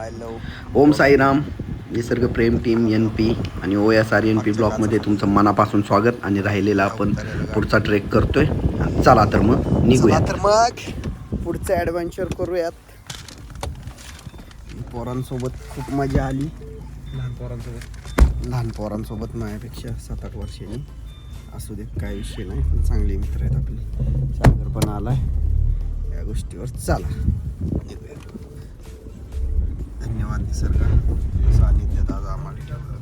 Hello Om Sairam निसर्ग प्रेम team N P आणि O S R N P ब्लॉकमध्ये तुमचं मनापासून स्वागत आणि राहिलेला आपण पुढचा ट्रेक करतोय. चला तर मग निघूया. तर मग पुढचं ॲडव्हेंचर करूयात. पोरांसोबत खूप मजा आली. लहान पोरांसोबत. लहान पोरांसोबत माझ्यापेक्षा सात आठ वर्षांनी. असू दे काय विषय नाही पण चांगले मित्र आहेत आपले. सागर पण आलाय. या गोष्टीवर चला. निघूया. धन्यवाद निसर्ग सानिध्यात आज आम्हाला ठेवलं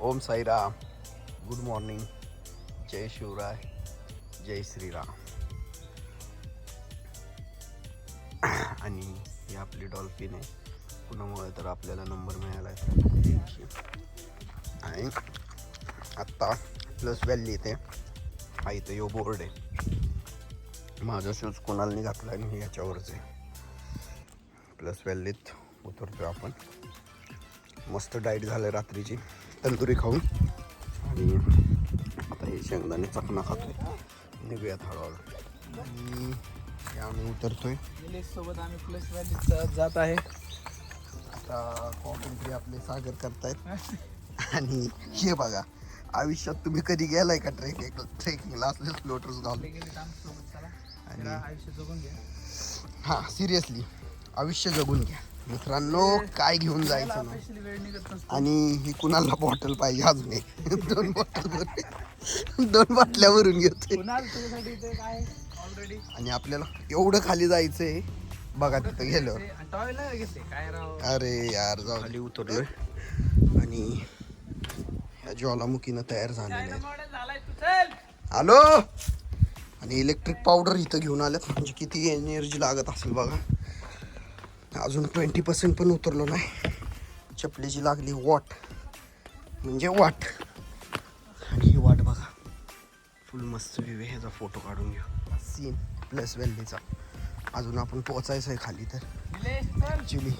ओम साईराम. गुड मॉर्निंग जय शिवराय जय श्रीराम आणि ही आपली डॉल्फिन आहे. कुणामुळे तर आपल्याला नंबर मिळाला आहे. आणि आत्ता प्लस व्हॅली इथे. हा इथं यो बोर्ड आहे. माझा शूज कोणाला घातला आणि मी याच्यावरच आहे. प्लस व्हॅलीत उतरतो आपण. मस्त डाईट झालं रात्रीची. तंदुरी खाऊन. आणि आता हे शेंगदाणे चकना खातोय. निघूयात हळूहळू. आणि आम्ही उतरतोय. सोबत आम्ही प्लस व्हॅली जात आहे. आता कॉमेंट्री आपले सागर करतायत. आणि हे बघा आयुष्यात तुम्ही कधी गेलाय का ट्रेकिंग ट्रेकिंगला? असले फ्लोटर्स घालून. आणि आयुष्य जगून घ्या. हां सिरियसली आयुष्य जगून घ्या. मित्रांनो काय घेऊन जायचं नसतो. आणि ही कुणाला बॉटल पाहिजे अजून एक? दोन बॉटल दोन बाटल्या भरून घेतोय. पुन्हा तुझ्यासाठी ते काय? ऑलरेडी आणि आपल्याला एवढं खाली जायचंय. बघा तिथं गेल्यावर टॉयला घेते काय राव? अरे यार जाऊ खाली उतरलोय. आणि ह्या ज्वालामुखीनं तयार तू. चल. आलो आणि इलेक्ट्रिक पावडर इथं घेऊन आल्यात. म्हणजे किती एनर्जी लागत असेल बघा. अजून ट्वेंटी पर्सेंट पण उतरलो नाही. चपलीची लागली वॉट. म्हणजे वाट. आणि ही वाट बघा. फुल मस्त व्ह्यू आहे. ह्याचा फोटो काढून घेऊ. सीन प्लस व्हॅलीचा अजून आपण पोचायचं आहे खाली तर. ॲक्च्युली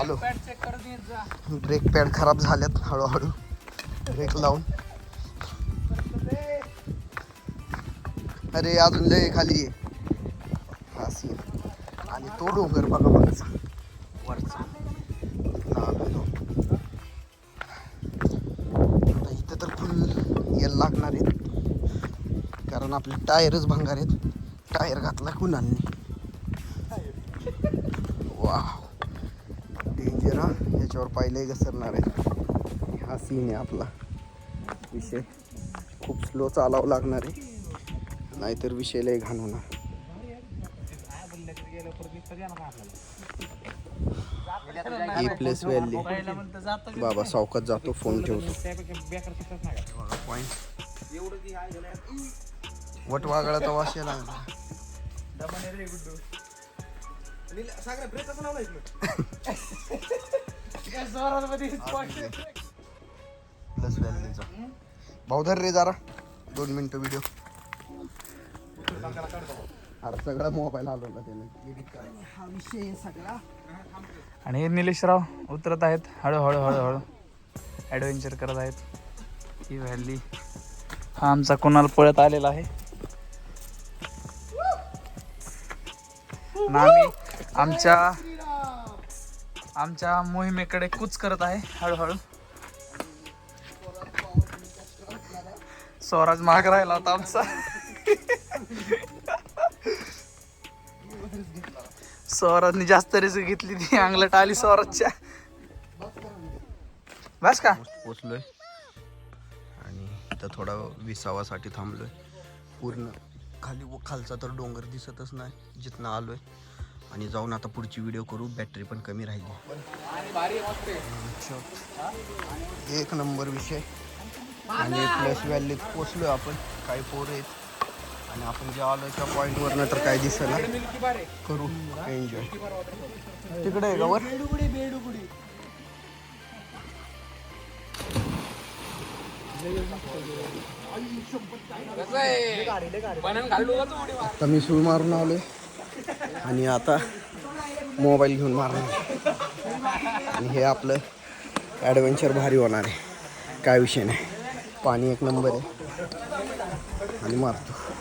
आलो ब्रेक पॅड खराब झाल्यात हळूहळू. ब्रेक लावून. अरे अजून लय खाली आहे. हा सीन आणि तो डोंगर बघा बघाचा वरचा. आता इथं तर फुल यायला लागणार आहेत. कारण आपले टायरच भंगार आहेत. टायर घातला कुणांनी वाव. डेंजर हा. याच्यावर पाहिले घसरणार आहे हा सीन आहे आपला. विषय खूप स्लो चालावं लागणार आहे. नाहीतर विषय लय ए प्लस व्हॅली बाबा सावकात जातो फोन ठेवतो. पॉईंट वट वागळा तर वाशे लागला. दमाने रे गुड्डू प्लस व्हॅलीचा रे जरा. दोन मिनटं व्हिडिओ अरे सगळा मोबाईल हलवला त्याने. हा विषय आहे सगळा आणि हे निलेशराव उतरत आहेत. हळूहळू हळूहळू ॲडव्हेंचर करत आहेत. ही व्हॅली हा आमचा कुणाल पळत आलेला आहे. आणि आम्ही आमच्या आमच्या मोहिमेकडे कूच करत आहे. हळूहळू. स्वराज माग राहिला होता आमचा. स्वराजनी जास्त रिस्क घेतली ती अंगलट आली स्वराजच्या. बस का? पोचलोय. आणि इथं थोडा विसावासाठी थांबलोय. पूर्ण खाली व खालचा तर डोंगर दिसतच नाही जिथनं आलोय. आणि जाऊन आता पुढची व्हिडिओ करू बॅटरी पण कमी राहिली. एक नंबर विषय. आणि प्लस व्हॅलीत पोचलोय आपण. काही पोरं आहेत? आणि आपण जे आलो त्या पॉईंटवरनं तर काय दिसेल करू. एन्जॉय तिकडे आहे का वर? आता मी सूळ मारून आलोय. आणि आता मोबाईल घेऊन मारणार. आणि हे आपलं ॲडव्हेंचर भारी होणार आहे. काय विषय नाही. पाणी एक नंबर आहे. आणि मारतो.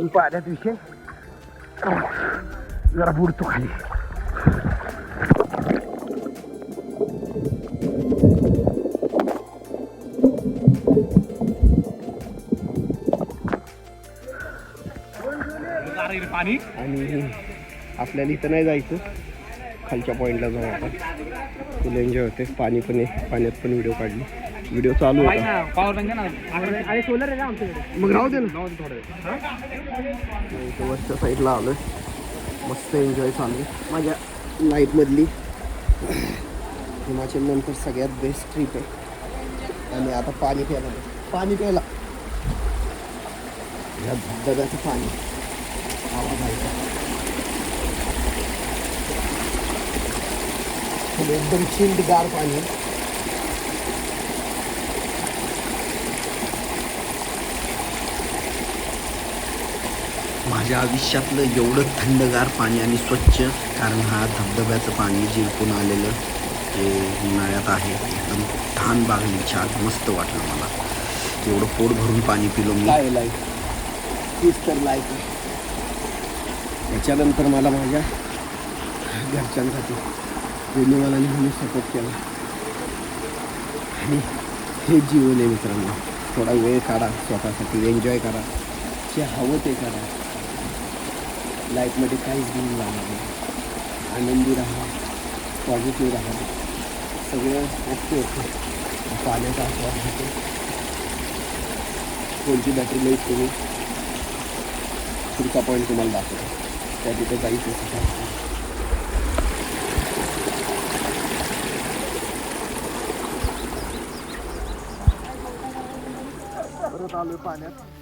पण पाण्यात विषय जरा बुडतो खाली पाणी. आणि आपल्याला इथं नाही जायचं. खालच्या पॉईंटला जाऊ आपण. फुल एन्जॉय होते. पाणी पण आहे. पाण्यात पण व्हिडिओ काढली. व्हिडिओ चालू बँक ना आणि सोलर आहे ना. आमच्याकडे? मग राहू दे ना. इथं वरच्या साईडला आलोय. मस्त एन्जॉय चालू आहे. माझ्या नाईटमधली हिमाचल नंतर सगळ्यात बेस्ट ट्रिप आहे. आणि आता पाणी प्यायला पाणी प्यायला. या धबधब्याचं पाणी. आवाज आहे. एकदम चिल्ड गार पाणी. आहे. माझ्या आयुष्यातलं एवढं थंडगार पाणी आणि स्वच्छ कारण हा धबधब्याचं पाणी जिरकून आलेलं जे उन्हाळ्यात आहे एकदम छान बागली छान मस्त वाटलं मला. एवढं पोट भरून पाणी पिलो मी. काय तीच तर लाईक आहे. याच्यानंतर मला माझ्या घरच्यांसाठी ज्यांनी मला नेहमी सपोर्ट केला. आणि हे जीवन आहे मित्रांनो. थोडा वेळ काढा स्वतःसाठी एन्जॉय करा. जे हवं ते करा. लाईफमध्ये काहीच घेऊन राहणार नाही. आनंदी राहा पॉझिटिव्ह राहा. सगळं ओके ओके पाण्याचा आस्वाद घेतो. कोणती बॅटरी लाइट तुम्ही पुढचा पॉईंट तुम्हाला दाखवतो. त्या तिथे जायचं असं परत चालू पाण्यात.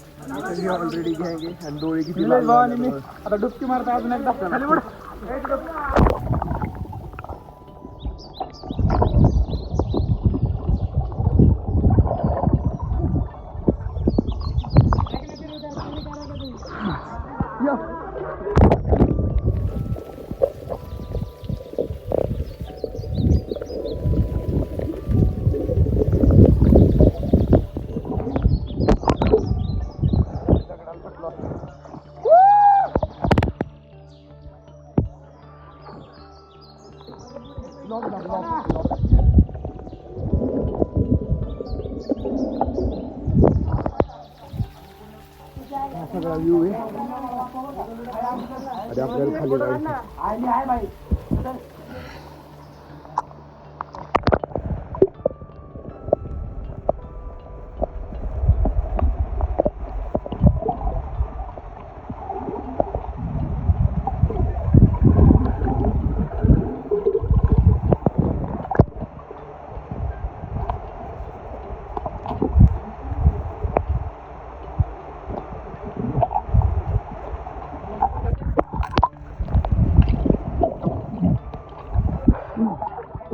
ऑलरेडी घ्यायगे आणि डोळे किती. आता डुबकी मारता अजून एकदा.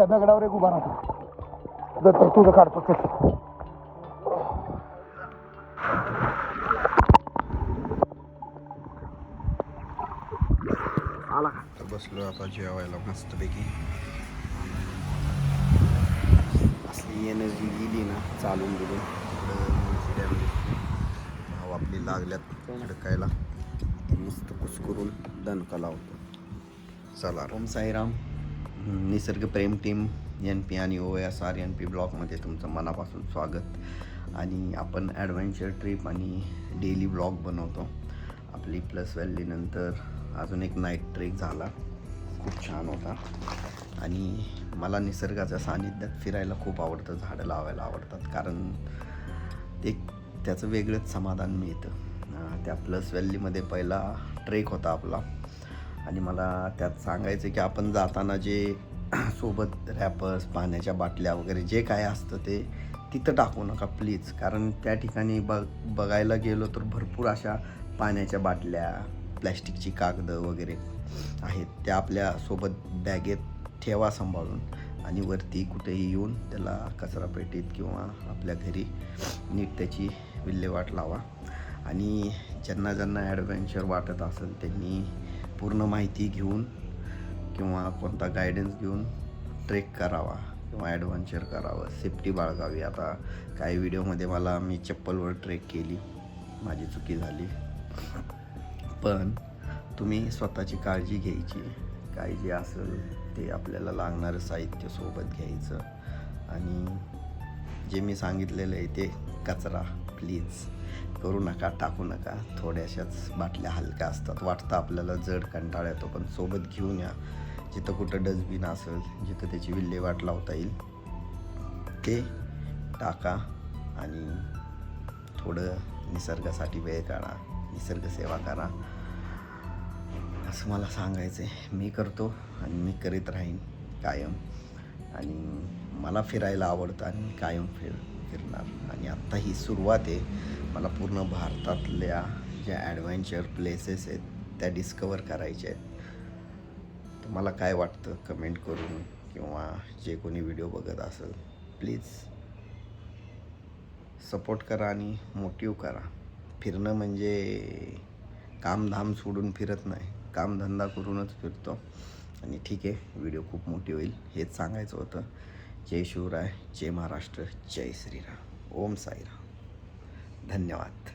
त्या दगडावर एक उभा राहतो. तर तुझं काढतो चल. आला का? बसलो आता जेवायला मस्तपैकी. असली एनर्जी गेली ना चालून गेली. भाव आपली लागल्यात खडकायला मस्त कुसकरून दणका लावतो. चला. ओम साईराम. निसर्ग प्रेम टीम एन पी आणि O S R N P ब्लॉगमध्ये तुमचं मनापासून स्वागत. आणि आपण ॲडव्हेंचर ट्रिप आणि डेली ब्लॉग बनवतो. आपली प्लस व्हॅलीनंतर अजून एक नाईट ट्रेक झाला. खूप छान होता. आणि मला निसर्गाच्या सानिध्यात फिरायला खूप आवडतं. झाडं लावायला आवडतात. कारण ते त्याचं वेगळंच समाधान मिळतं. त्या प्लस व्हॅलीमध्ये पहिला ट्रेक होता आपला. आणि मला त्यात सांगायचं की आपण जाताना जे सोबत रॅपर्स पाण्याच्या बाटल्या वगैरे जे काय असतं ते तिथं टाकू नका प्लीज कारण त्या ठिकाणी बघ बघायला गेलो तर भरपूर अशा पाण्याच्या बाटल्या प्लॅस्टिकची कागदं वगैरे आहेत त्या आपल्यासोबत बॅगेत ठेवा सांभाळून आणि वरती कुठेही येऊन त्याला कचरापेटीत किंवा आपल्या घरी नीट त्याची विल्हेवाट लावा. आणि ज्यांना ज्यांना ॲडव्हेंचर वाटत असेल त्यांनी पूर्ण माहिती घेऊन किंवा कोणता गायडन्स घेऊन ट्रेक करावा किंवा ॲडव्हेंचर करावं. सेफ्टी बाळगावी. आता काही व्हिडिओमध्ये मला मी चप्पलवर ट्रेक केली. माझी चुकी झाली. पण तुम्ही स्वतःची काळजी घ्यायची. काय जे असेल ते आपल्याला लागणारं साहित्य सोबत घ्यायचं. आणि जे मी सांगितलेलं आहे ते कचरा प्लीज करू नका टाकू नका. थोड्याशाच बाटल्या हलक्या असतात. वाटतं आपल्याला जड कंटाळा येतो पण सोबत घेऊन या. जिथं कुठं डस्टबिन असेल जिथं त्याची विल्हेवाट लावता येईल ते टाका आणि थोडं निसर्गासाठी वेळ काढा. निसर्ग सेवा करा. असं मला सांगायचं आहे मी करतो आणि मी करीत राहीन कायम. आणि मला फिरायला आवडतं आणि कायम फिर फिरणार. आणि आत्ता ही सुरुवात आहे. मला पूर्ण भारतातल्या ज्या ॲडव्हेंचर प्लेसेस आहेत त्या डिस्कवर करायच्या आहेत. तुम्हाला काय वाटतं कमेंट करून किंवा जे कोणी व्हिडिओ बघत असेल प्लीज सपोर्ट करा आणि मोटिव करा. फिरणं म्हणजे कामधाम सोडून फिरत नाही. कामधंदा करूनच फिरतो. आणि ठीक आहे व्हिडिओ खूप मोठी होईल. हेच सांगायचं होतं. जय शिवराय जय महाराष्ट्र जय श्रीराम. ओम साईराम. धन्यवाद.